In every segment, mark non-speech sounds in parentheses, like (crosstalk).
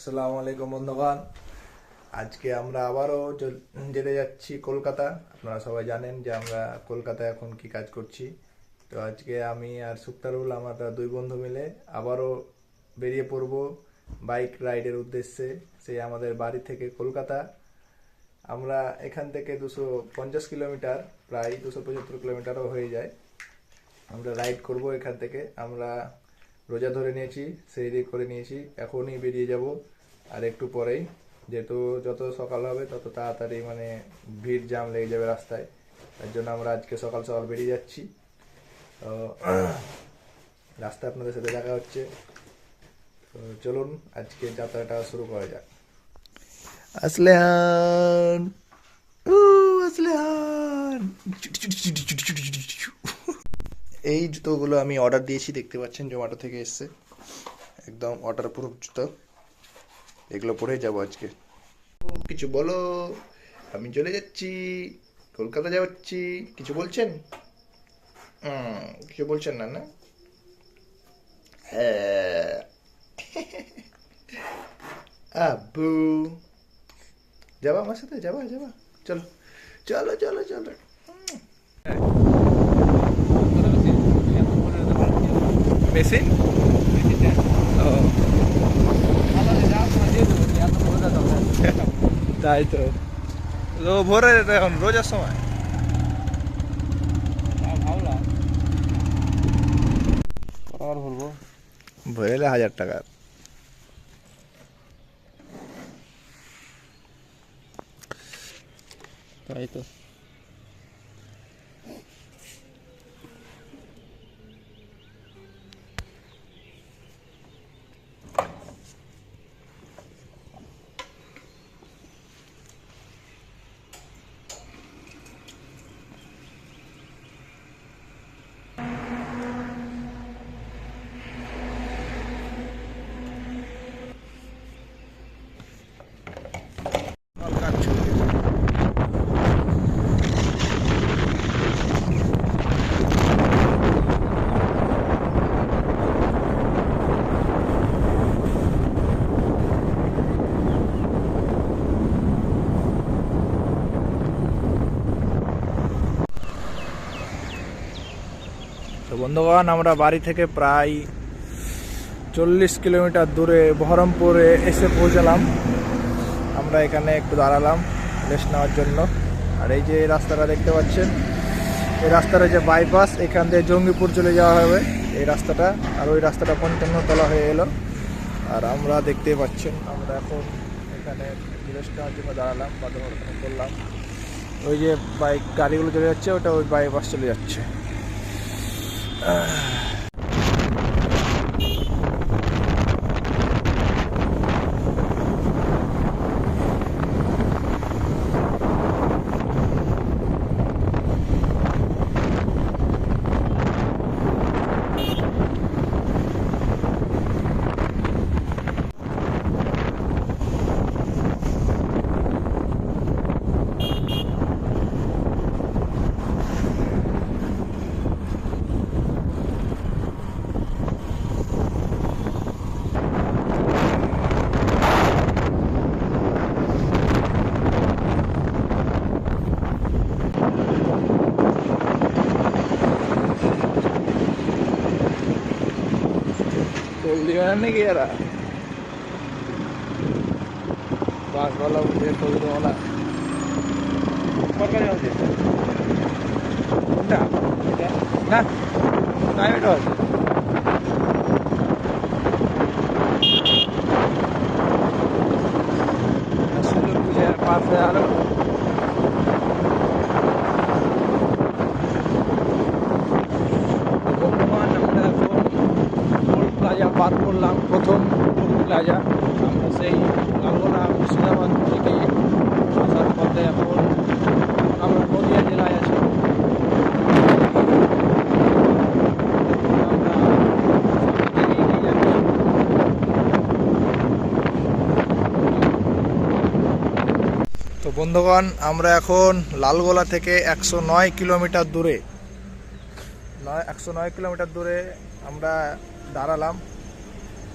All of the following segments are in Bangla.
আসসালামু আলাইকুম বন্ধুগণ। আজকে আমরা আবারও যেতে যাচ্ছি কলকাতা। আপনারা সবাই জানেন যে আমরা কলকাতায় এখন কি কাজ করছি। তো আজকে আমি আর সুক্তারুল, আমরা দুই বন্ধু মিলে আবারও বেরিয়ে পড়ব বাইক রাইডের উদ্দেশ্যে। সেই আমাদের বাড়ি থেকে কলকাতা। আমরা এখান থেকে দুশো পঞ্চাশ কিলোমিটার, প্রায় দুশো পঁচাত্তর কিলোমিটারও হয়ে যায়। আমরা রাইড করব এখান থেকে। আমরা রোজা ধরে নিয়েছি, সেই দিক করে নিয়েছি। এখনই বেরিয়ে যাব। আর একটু পরেই, যেহেতু যত সকাল হবে, তত তাড়াতাড়ি মানে ভিড় জাম লেগে যাবে রাস্তায়। তার জন্য আমরা আজকে সকাল সকাল বেরিয়ে যাচ্ছি। তো, (clears throat) রাস্তায় আপনাদের সাথে দেখা হচ্ছে। চলুন, আজকে যাত্রাটা শুরু করা যাক। আসলেহান! উ, আসলেহান! এই জুতোগুলো আমি অর্ডার দিয়েছি, দেখতে পাচ্ছেন জোম্যাটো থেকে এসছে। একদম অর্ডার প্রুফ জুতো। এগুলো পরেই যাব আজকে। কিছু বলো, আমি চলে যাচ্ছি কলকাতা যাচ্ছি। কিছু বলছেন? কিছু বলছেন না না? হ্যাঁ। আব্বু, যাবা আমার সাথে? যাবা যাবা। চলো চলো চলো চলো। মেশিন তাই তো তো ভোরে এখন রোজার সময় ভরে এলে হাজার টাকা তাই তো বন্ধুগণ, আমরা বাড়ি থেকে প্রায় চল্লিশ কিলোমিটার দূরে বহরমপুরে এসে পৌঁছালাম। আমরা এখানে একটু দাঁড়ালাম রেস্ট নেওয়ার জন্য। আর এই যে রাস্তাটা দেখতে পাচ্ছেন, এই রাস্তাটা যে বাইপাস, এখান থেকে জঙ্গিপুর চলে যাওয়া হবে। এই রাস্তাটা, আর ওই রাস্তাটা পঞ্চান্ন তলা হয়ে এলো। আর আমরা দেখতেই পাচ্ছেন, আমরা এখন এখানে রেস্ট নেওয়ার জন্য দাঁড়ালাম বা দোকান করলাম। ওই যে বাইক, গাড়িগুলো চলে যাচ্ছে, ওটা ওই বাইপাস চলে যাচ্ছে। 唉。बनाने की यार बास वाला मुझे टोल दो वाला ऊपर का जाओ প্লাজা আমরা সেই লালগোলা মুর্শিদাবাদ থেকে আসার পথে এখন আমরা নদিয়া জেলায় আছি। তো বন্ধুগণ, আমরা এখন লালগোলা থেকে একশো নয় কিলোমিটার দূরে, নয়, একশো নয় কিলোমিটার দূরে আমরা দাঁড়ালাম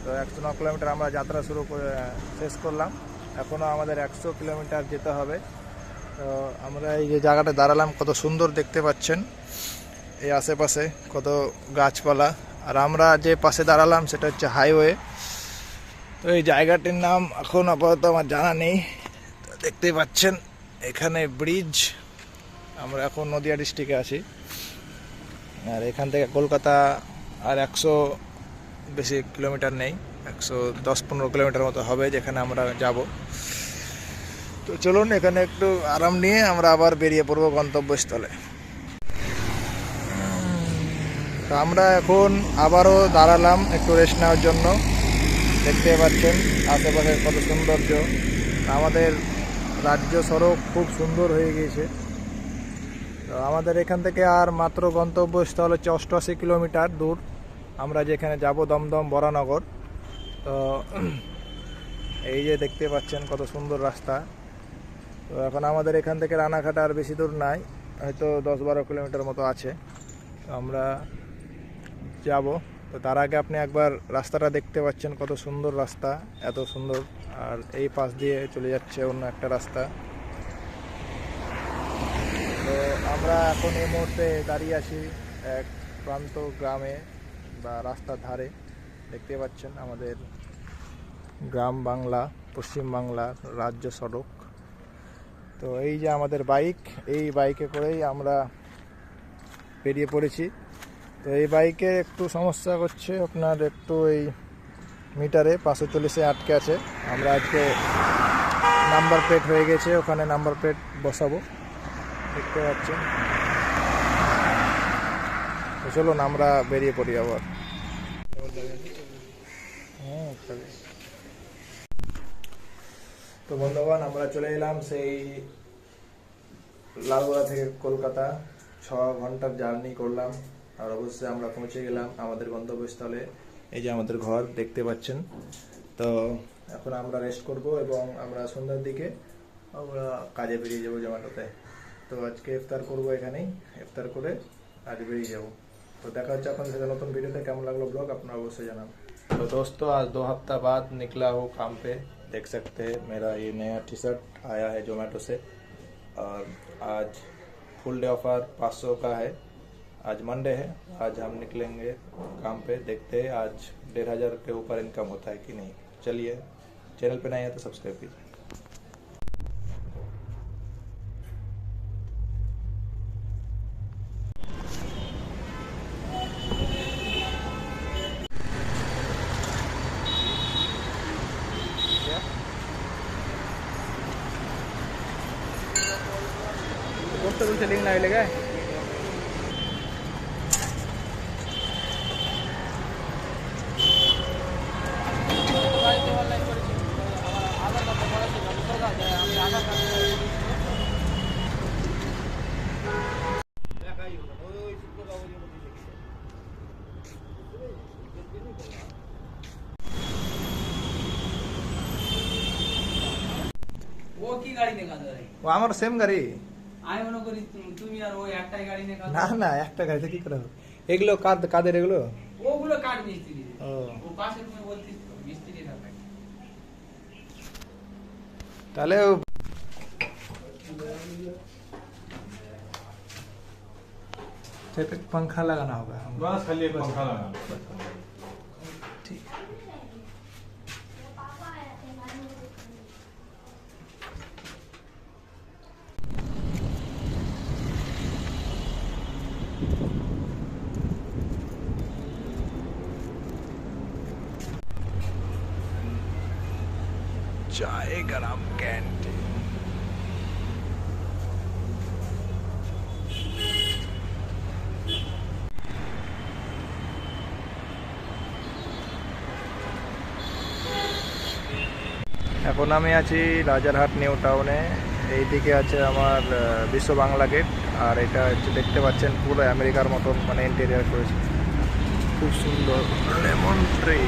তো একশো ন কিলোমিটার আমরা যাত্রা শুরু করে, শেষ করলাম। এখনও আমাদের একশো কিলোমিটার যেতে হবে। তো আমরা এই যে জায়গাটা দাঁড়ালাম, কত সুন্দর দেখতে পাচ্ছেন। এই আশেপাশে কত গাছপালা। আর আমরা যে পাশে দাঁড়ালাম, সেটা হচ্ছে হাইওয়ে। তো এই জায়গাটির নাম এখন আপাতত আমার জানা নেই। দেখতেই পাচ্ছেন, এখানে ব্রিজ। আমরা এখন নদিয়া ডিস্ট্রিক্টে আছি। আর এখান থেকে কলকাতা আর একশো বেশি কিলোমিটার নেই, একশো দশ পনেরো কিলোমিটার মতো হবে যেখানে আমরা যাব। তো চলুন এখানে একটু আরাম নিয়ে আমরা আবার বেরিয়ে পড়ব গন্তব্যস্থলে। তো আমরা এখন আবারও দাঁড়ালাম একটু রেস্ট নেওয়ার জন্য। দেখতে পাচ্ছেন আশেপাশে কত সৌন্দর্য। আমাদের রাজ্য সড়ক খুব সুন্দর হয়ে গিয়েছে। তো আমাদের এখান থেকে আর মাত্র গন্তব্যস্থল হচ্ছে অষ্টআশি কিলোমিটার দূর। আমরা যেখানে যাব দমদম, বরানগর, তো এই যে দেখতে পাচ্ছেন কত সুন্দর রাস্তা। তো এখন আমাদের এখান থেকে রানাঘাট আর বেশি দূর নাই, হয়তো দশ বারো কিলোমিটার মতো আছে। আমরা যাব। তো তার আগে আপনি একবার রাস্তাটা দেখতে পাচ্ছেন কত সুন্দর রাস্তা, এত সুন্দর। আর এই পাশ দিয়ে চলে যাচ্ছে অন্য একটা রাস্তা। তো আমরা এখন এই মুহূর্তে দাঁড়িয়ে আছি এক প্রান্ত গ্রামে। বা রাস্তার ধারে দেখতে পাচ্ছেন আমাদের গ্রাম বাংলা, পশ্চিম বাংলার রাজ্য সড়ক। তো এই যে আমাদের বাইক, এই বাইকে করেই আমরা বেরিয়ে পড়েছি। তো এই বাইকে একটু সমস্যা করছে আপনার একটু এই মিটারে পাঁচশো চল্লিশে আটকে আছে। আমরা আজকে নাম্বার প্লেট হয়ে গেছে, ওখানে নাম্বার প্লেট বসাবো। দেখতে পাচ্ছেন। চলুন, আমরা বেরিয়ে পড়ি আবার। তো বন্ধুগণ, আমরা চলে এলাম সেই লালগোলা থেকে কলকাতা। ছ ঘণ্টার জার্নি করলাম, আর অবশ্যই আমরা পৌঁছে গেলাম আমাদের গন্তব্যস্থলে। এই যে আমাদের ঘর, দেখতে পাচ্ছেন। তো এখন আমরা রেস্ট করব এবং আমরা সন্ধ্যার দিকে আমরা কাজে বেরিয়ে যাব জোম্যাটোতে তো আজকে ইফতার করব এখানেই। ইফতার করে আজ বেরিয়ে যাব। তো দেখা হচ্ছে আপনাদের সাথে নতুন ভিডিওতে কেমন লাগলো ব্লগ আপনারা অবশ্যই জানান तो दोस्तों आज दो हफ्ता बाद निकला हूँ काम पे देख सकते हैं मेरा ये नया टी शर्ट आया है जोमेटो से और आज फुल डे ऑफर 500 का है आज मंडे है आज हम निकलेंगे काम पे देखते हैं आज डेढ़ हज़ार के ऊपर इनकम होता है कि नहीं चलिए चैनल पे नहीं है तो सब्सक्राइब कीजिए করতে বলছে লিঙ্ক না লেগে ও কি গাড়ি নিয়ে কাজ করে ও আমার সেম গাড়ি আমি মনে করি তু- তুমি আর ওই একটাই গাড়ি নিয়ে কাজ না না একটা গাড়িতে কি করে হবে এগুলো কাদ কাদের এগুলো ওগুলো কাঠ মিস্ত্রি ও ও পাশে তুমি বলতিস তো, মিস্ত্রি থাকবে তাহলে ও- फिर पे पंखा लगाना होगा हम बस खाली एक पंखा लगा চায়ে গরম ক্যান্টিন এখন আমি আছি রাজারহাট নিউ টাউনে। এইদিকে আছে আমার বিশ্ব বাংলা গেট। আর এটা হচ্ছে দেখতে পাচ্ছেন পুরো আমেরিকার মতন মানে ইন্টেরিয়ার করেছে। খুব সুন্দর। Lemon tree.